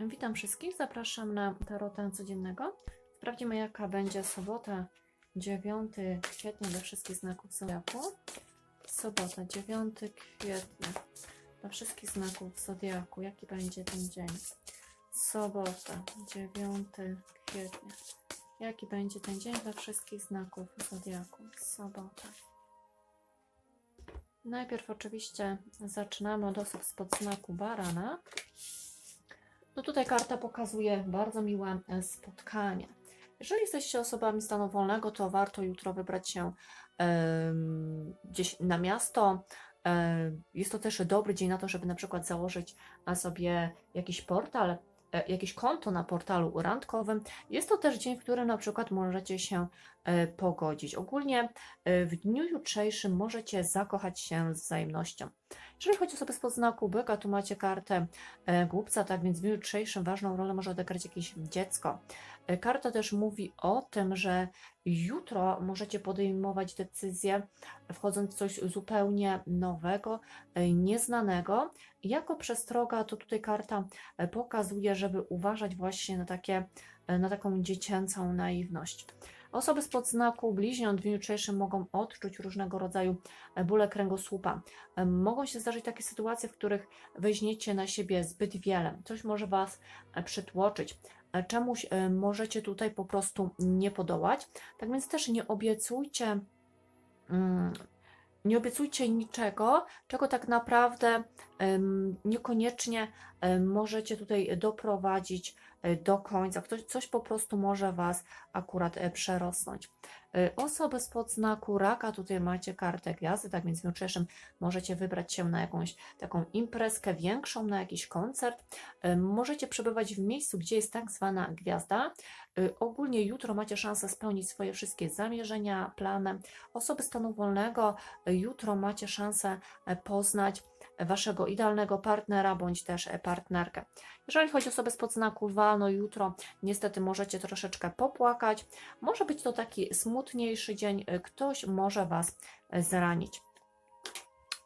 Witam wszystkich, zapraszam na tarota codziennego. Sprawdzimy jaka będzie sobota 9 kwietnia dla wszystkich znaków Zodiaku. Sobota 9 kwietnia dla wszystkich znaków Zodiaku. Jaki będzie ten dzień? Sobota 9 kwietnia. Jaki będzie ten dzień dla wszystkich znaków Zodiaku? Sobota. Najpierw oczywiście zaczynamy od osób spod znaku Barana. No tutaj karta pokazuje bardzo miłe e, spotkanie. Jeżeli jesteście osobami stanu wolnego, to warto jutro wybrać się gdzieś na miasto. E, Jest to też dobry dzień na to, żeby na przykład założyć na sobie jakiś portal, e, jakieś konto na portalu randkowym. Jest to też dzień, w którym na przykład możecie się e, pogodzić. Ogólnie e, w dniu jutrzejszym możecie zakochać się z wzajemnością. Jeżeli chodzi o sobie spod znaku byka, tu macie kartę e, głupca, tak więc w dniu jutrzejszym ważną rolę może odegrać jakieś dziecko. E, Karta też mówi o tym, że jutro możecie podejmować decyzje, wchodząc w coś zupełnie nowego, e, nieznanego. Jako przestroga to tutaj karta pokazuje, żeby uważać właśnie na, takie, na taką dziecięcą naiwność. Osoby spod znaku bliźniąt w dniu jutrzejszym mogą odczuć różnego rodzaju e, bóle kręgosłupa. E, Mogą się zdarzyć takie sytuacje, w których weźmiecie na siebie zbyt wiele. Coś może Was e, przytłoczyć. Czemuś możecie tutaj po prostu nie podołać. Tak więc też nie obiecujcie. mm, Nie obiecujcie niczego, czego tak naprawdę niekoniecznie możecie tutaj doprowadzić e, do końca. Ktoś, coś po prostu może Was akurat e, przerosnąć. E, Osoby spod znaku raka, tutaj macie kartę gwiazdy, tak więc w jutrzejszym możecie wybrać się na jakąś taką imprezkę większą, na jakiś koncert. Możecie przebywać w miejscu, gdzie jest tak zwana gwiazda. Ogólnie jutro macie szansę spełnić swoje wszystkie zamierzenia, plany. Osoby stanu wolnego, jutro macie szansę poznać waszego idealnego partnera bądź też e, partnerkę. Jeżeli chodzi o osoby spod znaku lwa, no jutro niestety możecie troszeczkę popłakać. Może być to taki smutniejszy dzień, e, ktoś może was e, zranić.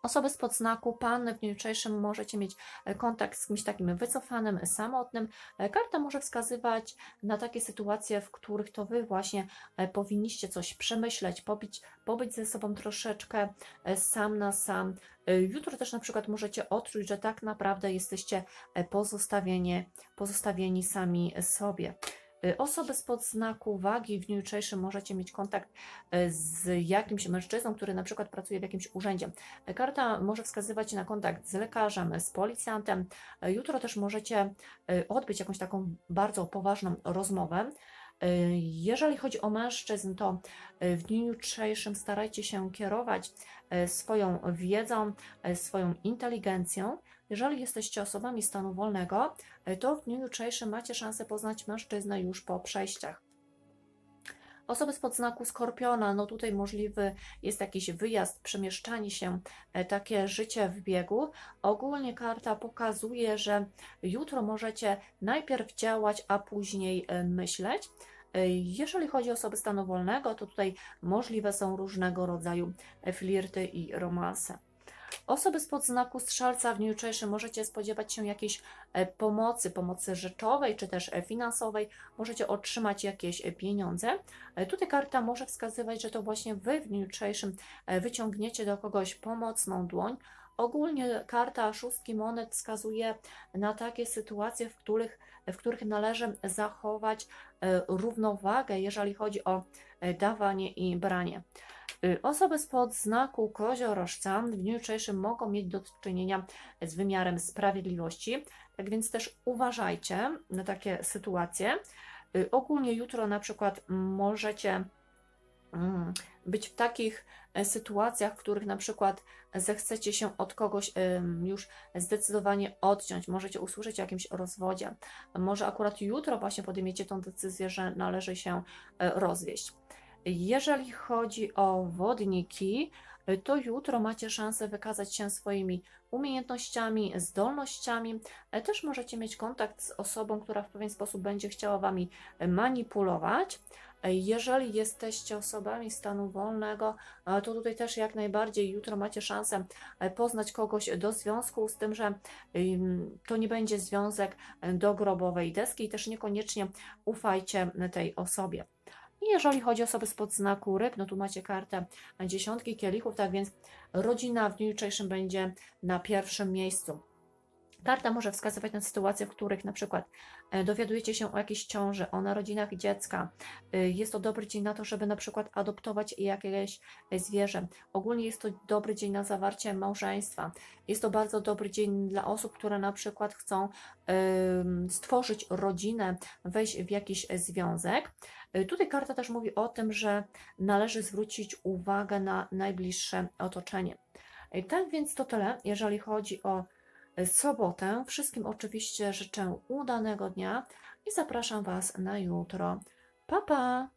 Osoby spod znaku panny w dniu jutrzejszym możecie mieć e, kontakt z kimś takim wycofanym, samotnym. E, Karta może wskazywać na takie sytuacje, w których to wy właśnie e, powinniście coś przemyśleć, pobić, pobyć ze sobą troszeczkę sam na sam. Jutro też na przykład możecie odczuć, że tak naprawdę jesteście pozostawieni, pozostawieni sami sobie. E, Osoby spod znaku wagi w dniu jutrzejszym możecie mieć kontakt e, z jakimś mężczyzną, który na przykład pracuje w jakimś urzędzie. E, Karta może wskazywać na kontakt z lekarzem, z policjantem. Jutro też możecie odbyć jakąś taką bardzo poważną rozmowę. Jeżeli chodzi o mężczyzn, to w dniu jutrzejszym starajcie się kierować swoją wiedzą, swoją inteligencją. Jeżeli jesteście osobami stanu wolnego, e, to w dniu jutrzejszym macie szansę poznać mężczyznę już po przejściach. Osoby spod znaku skorpiona, no tutaj możliwy jest jakiś wyjazd, przemieszczanie się, e, takie życie w biegu. Ogólnie karta pokazuje, że jutro możecie najpierw działać, a później e, myśleć. Jeżeli chodzi o osoby stanu wolnego, to tutaj możliwe są różnego rodzaju flirty i romanse. Osoby spod znaku strzelca w dniu jutrzejszym możecie spodziewać się jakiejś e, pomocy, pomocy rzeczowej czy też e, finansowej. Możecie otrzymać jakieś e, pieniądze. Tutaj karta może wskazywać, że to właśnie Wy w dniu jutrzejszym wyciągniecie do kogoś pomocną dłoń. Ogólnie karta szóstki monet wskazuje na takie sytuacje, w których, w których należy zachować równowagę, jeżeli chodzi o dawanie i branie. Y, Osoby spod znaku koziorożca w dniu jutrzejszym mogą mieć do czynienia z wymiarem sprawiedliwości, tak więc też uważajcie na takie sytuacje. Y, Ogólnie jutro na przykład możecie mm, być w takich e, sytuacjach, w których na przykład zechcecie się od kogoś już zdecydowanie odciąć, możecie usłyszeć o jakimś rozwodzie. Może akurat jutro właśnie podejmiecie tą decyzję, że należy się e, rozwieść. Jeżeli chodzi o wodniki, to jutro macie szansę wykazać się swoimi umiejętnościami, zdolnościami. Też możecie mieć kontakt z osobą, która w pewien sposób będzie chciała Wami manipulować. Jeżeli jesteście osobami stanu wolnego, to tutaj też jak najbardziej jutro macie szansę poznać kogoś do związku, z tym, że to nie będzie związek do grobowej deski i też niekoniecznie ufajcie tej osobie. I jeżeli chodzi o osoby spod znaku ryb, no tu macie kartę dziesiątki kielichów, tak więc rodzina w dniu jutrzejszym będzie na pierwszym miejscu. Karta może wskazywać na sytuacje, w których na przykład e, dowiadujecie się o jakiejś ciąży, o narodzinach dziecka. Y, Jest to dobry dzień na to, żeby na przykład adoptować jakieś zwierzę. Ogólnie jest to dobry dzień na zawarcie małżeństwa. Jest to bardzo dobry dzień dla osób, które na przykład chcą stworzyć rodzinę, wejść w jakiś związek. Tutaj karta też mówi o tym, że należy zwrócić uwagę na najbliższe otoczenie. Tak więc to tyle, jeżeli chodzi o sobotę. Wszystkim oczywiście życzę udanego dnia i zapraszam Was na jutro. Pa, pa!